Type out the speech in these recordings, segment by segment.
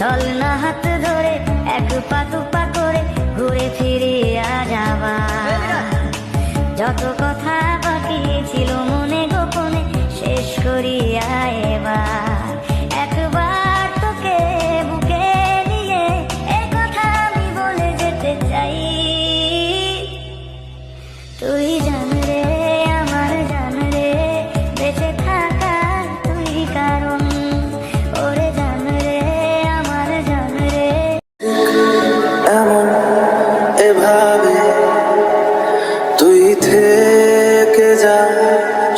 চল না হাত ধরে এক পা দুপা করে ঘুরে ফিরে যাবা যত কথা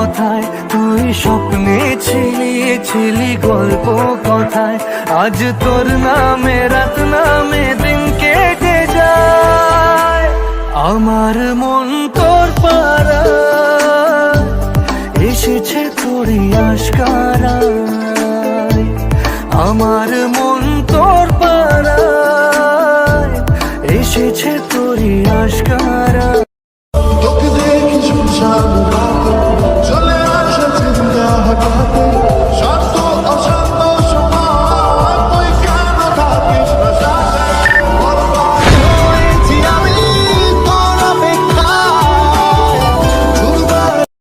কথায়, তুই স্বপ্নে ছিলি ছিলি গল্প কথায়। আজ তোর নামে, রাত নামে দিন কেটে যায়। আমার মন তোর পাড়া এসেছে তোরই আশকারায়। আমার মন তোর পাড়ায়, এসেছে